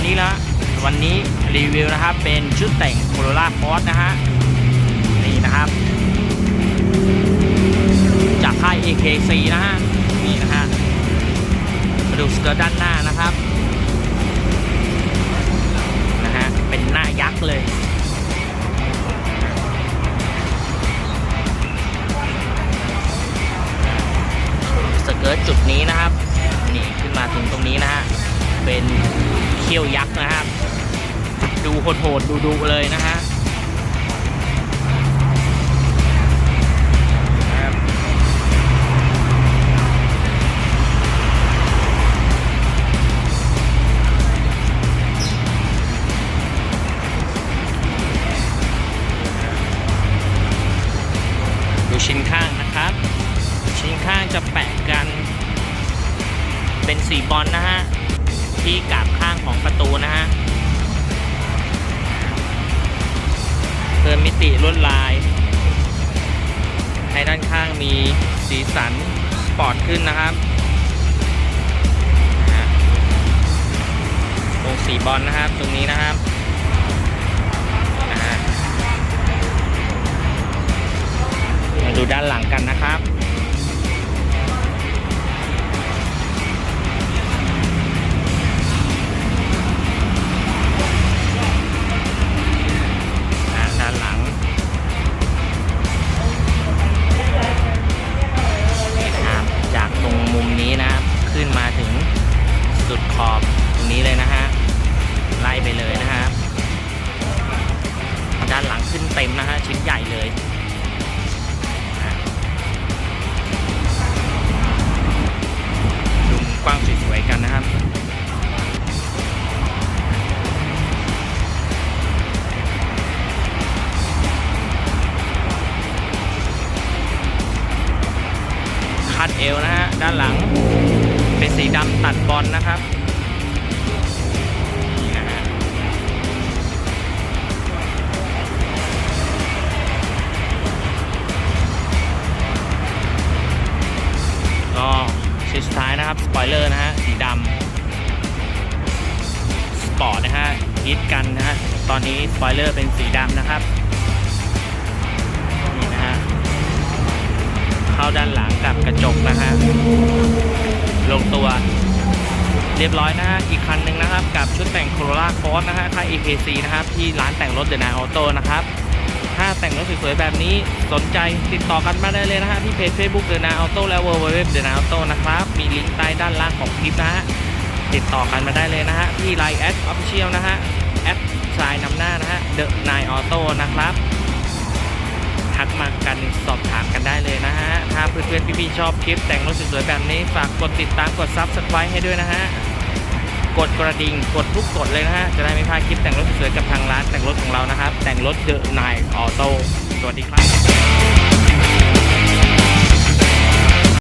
วันนี้ละวันนี้รีวิวนะครับเป็นชุดแต่งโคโรล่าคอสนะฮะนี่นะครับ จากค่าย AKC โหดๆดูๆเลยนะฮะดูชิ้นข้างนะครับ ชิ้นข้างจะแปะกัน เป็นสีบอลนะฮะ ที่กาบข้างของประตู ติลวดลายให้ด้านข้างมีสีสันสปอร์ตขึ้นนะครับตรงสีบอลนะครับ ตรงนี้นะครับมาดูด้านหลังกันนะครับ ขึ้นมาถึงสุดขอบตรงนี้เลยนะฮะไล่ไปเลยนะครับด้านหลังขึ้นเต็มนะฮะชิ้นใหญ่เลยดูมุมกว้างสวยๆกันนะครับคัดเอวนะฮะด้านหลัง สีดำตัดบอลนะครับนี่นะฮะก็ชิ้นสุดท้ายนะครับ สปอยเลอร์นะฮะ สีดำสปอร์ตนะฮะฮิตกันนะฮะ ตอนนี้สปอยเลอร์เป็นสีดำนะครับนี่นะฮะเข้าด้านหลังกับกระจกนะฮะ ลงตัว เรียบร้อยนะฮะอีกคันหนึ่งนะครับ กับชุดแต่ง Corolla Cross นะฮะค่าย AKC นะครับ ที่ร้านแต่งรถ The Nine Auto นะครับ ถ้าแต่งรถสวยๆแบบนี้สนใจติดต่อกันมาได้เลยนะฮะที่เพจ Facebook The Nine Auto และ www The Nine Auto นะครับ มีลิงก์ใต้ด้านล่างของคลิปนะฮะติดต่อกันมาได้เลยนะฮะที่ Line แอด Official นะฮะแอดชายนำหน้านะฮะ The Nine Auto นะครับ มากันสอบถามกันได้เลยนะฮะ ถ้าเพื่อนๆพี่ๆชอบคลิปแต่งรถสวยๆแบบนี้ ฝากกดติดตามกด Subscribe ให้ด้วยนะฮะ กดกระดิ่งกดทุกกดเลยนะฮะ จะได้ไม่พลาดคลิปแต่งรถสวยๆกับทางร้านแต่งรถของเรานะครับ แต่งรถ The Nine Auto สวัสดีครับ